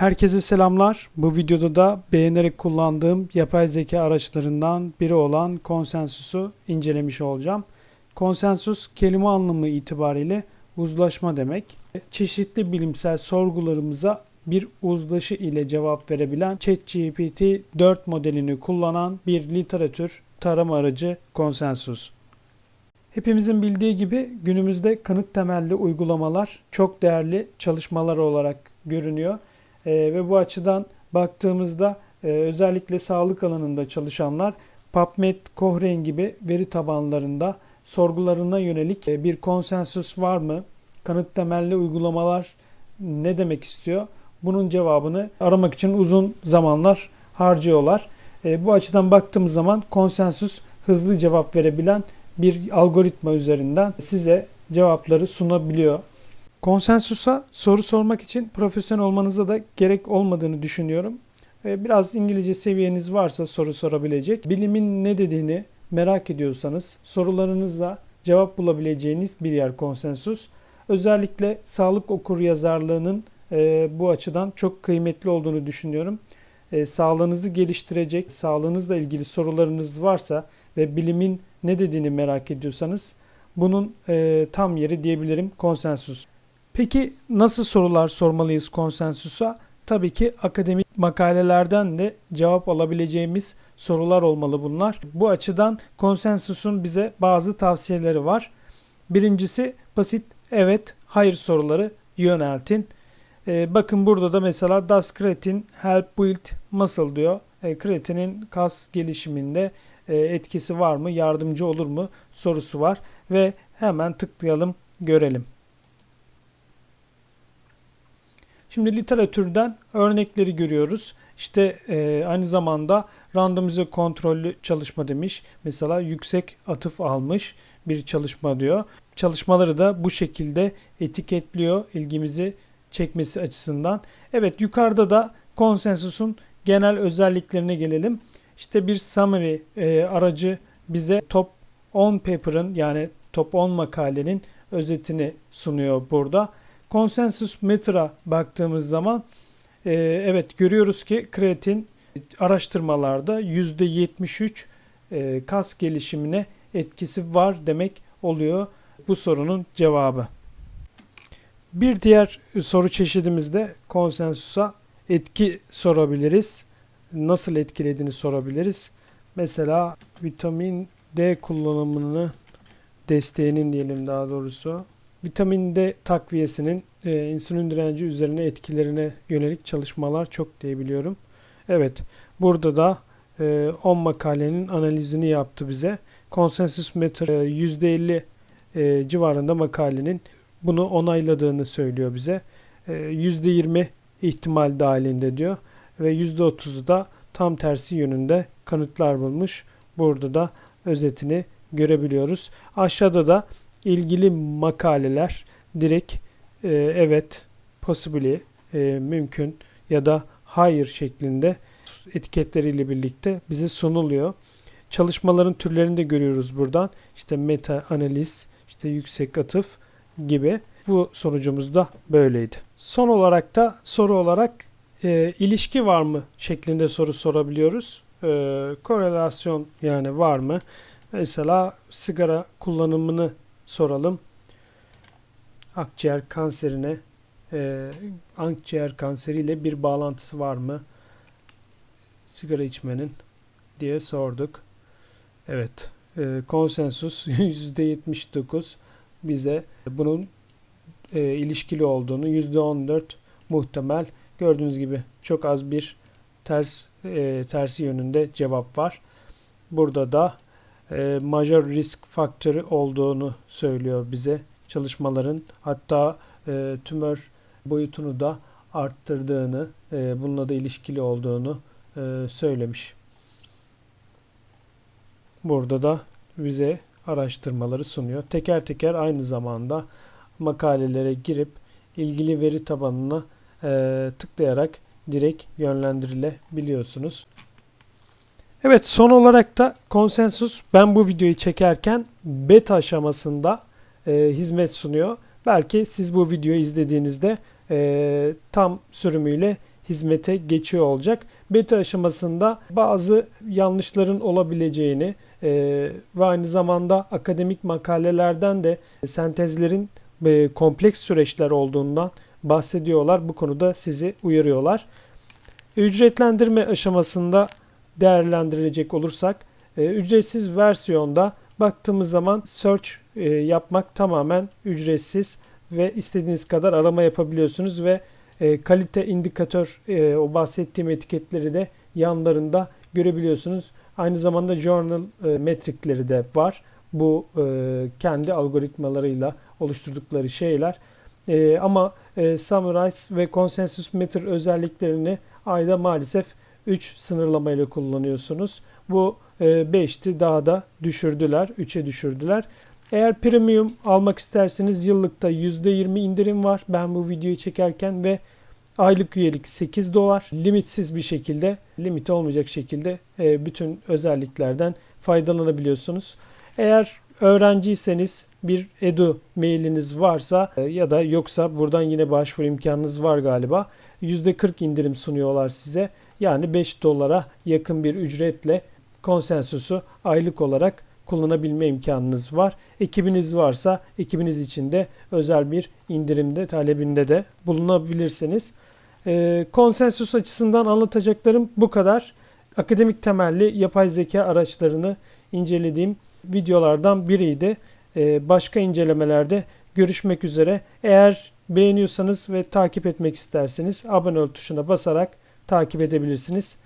Herkese selamlar. Bu videoda da beğenerek kullandığım yapay zeka araçlarından biri olan Consensus'u incelemiş olacağım. Consensus kelime anlamı itibariyle uzlaşma demek. Çeşitli bilimsel sorgularımıza bir uzlaşı ile cevap verebilen ChatGPT 4 modelini kullanan bir literatür tarama aracı Consensus. Hepimizin bildiği gibi günümüzde kanıt temelli uygulamalar çok değerli çalışmalar olarak görünüyor. Ee, ve bu açıdan baktığımızda e, özellikle sağlık alanında çalışanlar PubMed, Cochrane gibi veri tabanlarında sorgularına yönelik e, bir konsensus var mı? Kanıt temelli uygulamalar ne demek istiyor? Bunun cevabını aramak için uzun zamanlar harcıyorlar. E, bu açıdan baktığımız zaman konsensus hızlı cevap verebilen bir algoritma üzerinden size cevapları sunabiliyor. Konsensusa soru sormak için profesyonel olmanıza da gerek olmadığını düşünüyorum. Ve Biraz İngilizce seviyeniz varsa soru sorabilecek, bilimin ne dediğini merak ediyorsanız sorularınızla cevap bulabileceğiniz bir yer konsensus. Özellikle sağlık okur yazarlığının e, bu açıdan çok kıymetli olduğunu düşünüyorum. E, sağlığınızı geliştirecek, sağlığınızla ilgili sorularınız varsa ve bilimin ne dediğini merak ediyorsanız bunun e, tam yeri diyebilirim konsensus. Peki nasıl sorular sormalıyız konsensusa? Tabii ki akademik makalelerden de cevap alabileceğimiz sorular olmalı bunlar. Bu açıdan konsensusun bize bazı tavsiyeleri var. Birincisi basit evet, hayır soruları yöneltin. Ee, bakın burada da mesela Does creatine help build muscle diyor. E, kreatinin kas gelişiminde e, etkisi var mı, yardımcı olur mu sorusu var ve hemen tıklayalım görelim. Şimdi literatürden örnekleri görüyoruz. İşte e, aynı zamanda randomize kontrollü çalışma demiş. Mesela yüksek atıf almış bir çalışma diyor. Çalışmaları da bu şekilde etiketliyor ilgimizi çekmesi açısından. Evet yukarıda da konsensusun genel özelliklerine gelelim. İşte bir summary e, aracı bize top 10 paper'ın yani top 10 makalenin özetini sunuyor burada. Consensus Meter'a baktığımız zaman e, evet görüyoruz ki kreatin araştırmalarda %73 e, kas gelişimine etkisi var demek oluyor bu sorunun cevabı. Bir diğer soru çeşidimizde konsensusa etki sorabiliriz. Nasıl etkilediğini sorabiliriz. Mesela vitamin D kullanımını desteğinin diyelim daha doğrusu Vitamin D takviyesinin e, insülin direnci üzerine etkilerine yönelik çalışmalar çok diyebiliyorum. Evet, burada da e, 10 makalenin analizini yaptı bize. Consensus Meter e, %50 e, civarında makalenin bunu onayladığını söylüyor bize. E, %20 ihtimal dahilinde diyor ve %30'u da tam tersi yönünde kanıtlar bulmuş. Burada da özetini görebiliyoruz. Aşağıda da ilgili makaleler direkt e, evet, possibly, e, mümkün ya da hayır şeklinde etiketleriyle birlikte bize sunuluyor. Çalışmaların türlerini de görüyoruz buradan. İşte meta analiz, işte yüksek atıf gibi. Bu sonucumuz da böyleydi. Son olarak da soru olarak e, ilişki var mı şeklinde soru sorabiliyoruz. E, korelasyon yani var mı? Mesela sigara kullanımını soralım. Akciğer kanserine e, akciğer kanseriyle bir bağlantısı var mı? Sigara içmenin diye sorduk. Evet. E, konsensus %79 bize bunun e, ilişkili olduğunu %14 muhtemel. Gördüğünüz gibi çok az bir ters e, tersi yönünde cevap var. Burada da e, major risk faktörü olduğunu söylüyor bize çalışmaların. Hatta e, tümör boyutunu da arttırdığını, e, bununla da ilişkili olduğunu e, söylemiş. Burada da bize araştırmaları sunuyor. Teker teker aynı zamanda makalelere girip ilgili veri tabanına e, tıklayarak direkt yönlendirilebiliyorsunuz. Evet son olarak da konsensus ben bu videoyu çekerken beta aşamasında e, hizmet sunuyor. Belki siz bu videoyu izlediğinizde e, tam sürümüyle hizmete geçiyor olacak. Beta aşamasında bazı yanlışların olabileceğini e, ve aynı zamanda akademik makalelerden de sentezlerin e, kompleks süreçler olduğundan bahsediyorlar. Bu konuda sizi uyarıyorlar. Ücretlendirme aşamasında değerlendirecek olursak e, ücretsiz versiyonda baktığımız zaman search e, yapmak tamamen ücretsiz ve istediğiniz kadar arama yapabiliyorsunuz ve e, kalite indikatör o bahsettiğim etiketleri de yanlarında görebiliyorsunuz. Aynı zamanda journal metrikleri de var. Bu kendi algoritmalarıyla oluşturdukları şeyler. Ama e, Summarize ve Consensus Meter özelliklerini ayda maalesef 3 sınırlamayla kullanıyorsunuz. Bu e, 5'ti daha da düşürdüler. 3'e düşürdüler. Eğer premium almak isterseniz yıllıkta %20 indirim var. Ben bu videoyu çekerken ve aylık üyelik 8 dolar. Limitsiz bir şekilde, limit olmayacak şekilde e, bütün özelliklerden faydalanabiliyorsunuz. Eğer öğrenciyseniz bir edu mailiniz varsa e, ya da yoksa buradan yine başvuru imkanınız var galiba. %40 indirim sunuyorlar size. Yani 5 dolara yakın bir ücretle konsensusu aylık olarak kullanabilme imkanınız var. Ekibiniz varsa ekibiniz için de özel bir indirimde talebinde de bulunabilirsiniz. Ee, konsensus açısından anlatacaklarım bu kadar. Akademik temelli yapay zeka araçlarını incelediğim videolardan biriydi. Ee, başka incelemelerde görüşmek üzere. Eğer beğeniyorsanız ve takip etmek isterseniz abone ol tuşuna basarak takip edebilirsiniz.